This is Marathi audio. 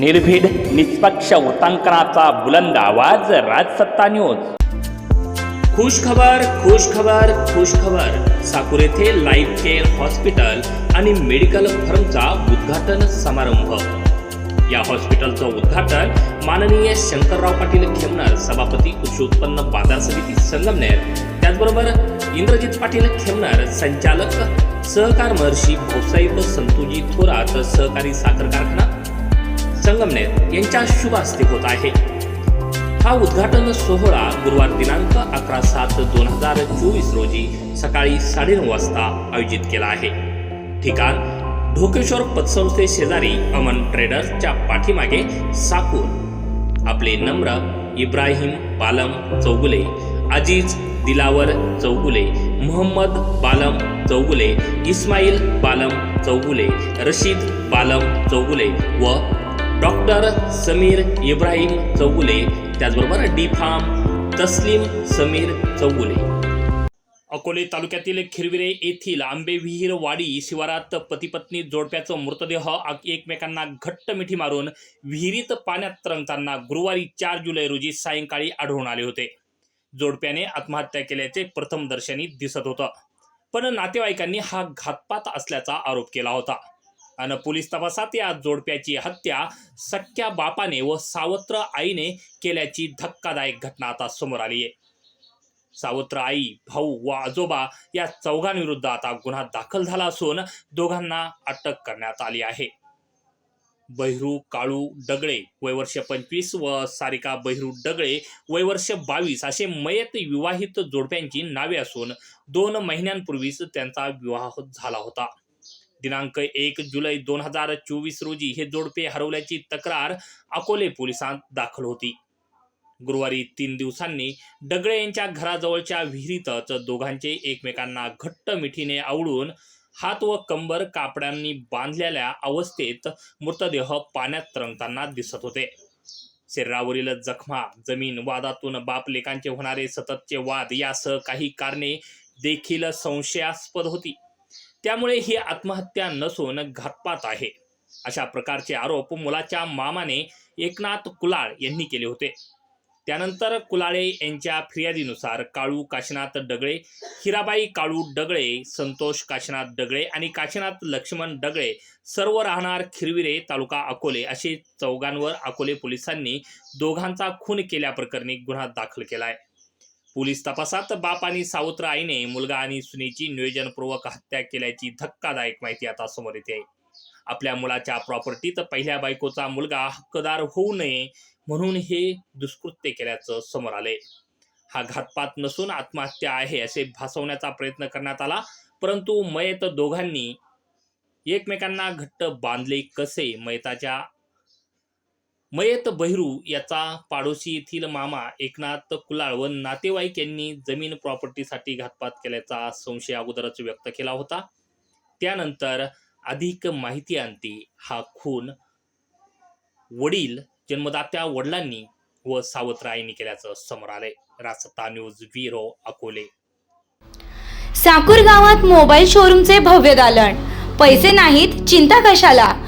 निर्भीड निष्पक्ष वृत्तांकनाचा बुलंद आवाज राजसत्ता न्यूज खुश खबर खुश खबर खुश खबर साकूर येथे लाईफ केअर हॉस्पिटल आणि मेडिकल फर्मचा उद्घाटन समारंभ. या हॉस्पिटलचं उद्घाटन माननीय शंकरराव पाटील खेमनर सभापती कृषी उत्पन्न बाजार समिती संगमनेर त्याचबरोबर इंद्रजित पाटील खेमनर संचालक सहकार महर्षी भाऊसाहेब संतोजी थोरात सहकारी साखर कारखाना संगमनेर यांच्या शुभ हस्ते होत आहे. हा उद्घाटन सोहळा गुरुवार दिनांक अकरा सात दोन हजार चोवीस रोजी सकाळी साडेनऊ वाजता आयोजित केला आहे. ठिकाण ढोकेश्वर पतसंस्थे शेजारी अमन ट्रेडर्सच्या पाठीमागे साकूर आपले नम्र इब्राहिम बालम चौगुले अजीज दिलावर चौगुले मोहम्मद बालम चौगुले इस्माईल बालम चौगुले रशीद बालम चौगुले व डॉक्टर समीर इब्राहिम चौगुले त्याचबरोबर डी फार्म तस्लीम समीर चौगुले. अकोले तालुक्यातील खिरविरे येथील आंबेविहीर वाडी शिवारात पतीपत्नी जोडप्याचं मृतदेह एकमेकांना घट्ट मिठी मारून विहिरीत पाण्यात तरंगताना गुरुवारी चार जुलै रोजी सायंकाळी आढळून आले होते. जोडप्याने आत्महत्या केल्याचे प्रथम दर्शनी दिसत होतं. पण नातेवाईकांनी हा घातपात असल्याचा आरोप केला होता. आणि पोलीस तपासात या जोडप्याची हत्या सख्या बापाने व सावत्र आईने केल्याची धक्कादायक घटना आता समोर आली आहे. सावत्र आई भाऊ व आजोबा या चौघांविरुद्ध आता गुन्हा दाखल झाला असून दोघांना अटक करण्यात आली आहे. बहिरू काळू डगळे वयवर्ष पंचवीस व सारिका बहिरू डगळे वयवर्ष बावीस असे मयत विवाहित जोडप्यांची नावे असून दोन महिन्यांपूर्वीच त्यांचा विवाह झाला होता. दिनांक एक जुलै दोन हजार चोवीस रोजी हे जोडपे हरवल्याची तक्रार अकोले पोलिसांत दाखल होती. गुरुवारी तीन दिवसांनी डगळे यांच्या घराजवळच्या विहिरीतच दोघांचे एकमेकांना घट्ट मिठीने आवडून हात व कंबर कापड्यांनी बांधलेल्या अवस्थेत मृतदेह पाण्यात तरंगताना दिसत होते. शरीरावरील जखमा जमीन वादातून बापलेकांचे होणारे सततचे वाद यासह काही कारणे देखील संशयास्पद होती. त्यामुळे ही आत्महत्या नसून घातपात आहे. अशा प्रकारचे आरोप मुलाच्या मामाने एकनाथ कुलाळ यांनी केले होते. त्यानंतर कुलाळे यांच्या फिर्यादीनुसार काळू काशीनाथ डगळे हिराबाई काळू डगळे संतोष काशीनाथ डगळे आणि काशीनाथ लक्ष्मण डगळे सर्व राहणार खिरविरे तालुका अकोले असे चौघांवर अकोले पोलिसांनी दोघांचा खून केल्याप्रकरणी गुन्हा दाखल केला आहे पोलीस तपासात बाप आणि सावत्र आईने मुलगा आणि सुनेची नियोजनपूर्वक हत्या केल्याची धक्कादायक माहिती आता समोर येते. आपल्या मुलाच्या प्रॉपर्टीत पहिल्या बायकोचा मुलगा हक्कदार होऊ नये म्हणून हे दुष्कृत्य केल्याचं समोर आले हा घातपात नसून आत्महत्या आहे असे भासवण्याचा प्रयत्न करण्यात आला परंतु मयत दोघांनी एकमेकांना घट्ट बांधले कसे? मयताच्या मयत बहिरू याचा पाडोशी येथील मामा एकनाथ कुलाळ व नातेवाईक यांनी जमीन प्रॉपर्टीसाठी घातपात केल्याचा संशय अगोदरच व्यक्त केला होता. त्यानंतर अधिक माहिती आणते. हा खून वडील जन्मदात्या वडिलांनी व सावत्र केल्याचं समोर आलंय. रासता न्यूज विरो अकोले. साकूर गावात मोबाईल शोरूमचे भव्य दालन. पैसे नाहीत चिंता कशाला?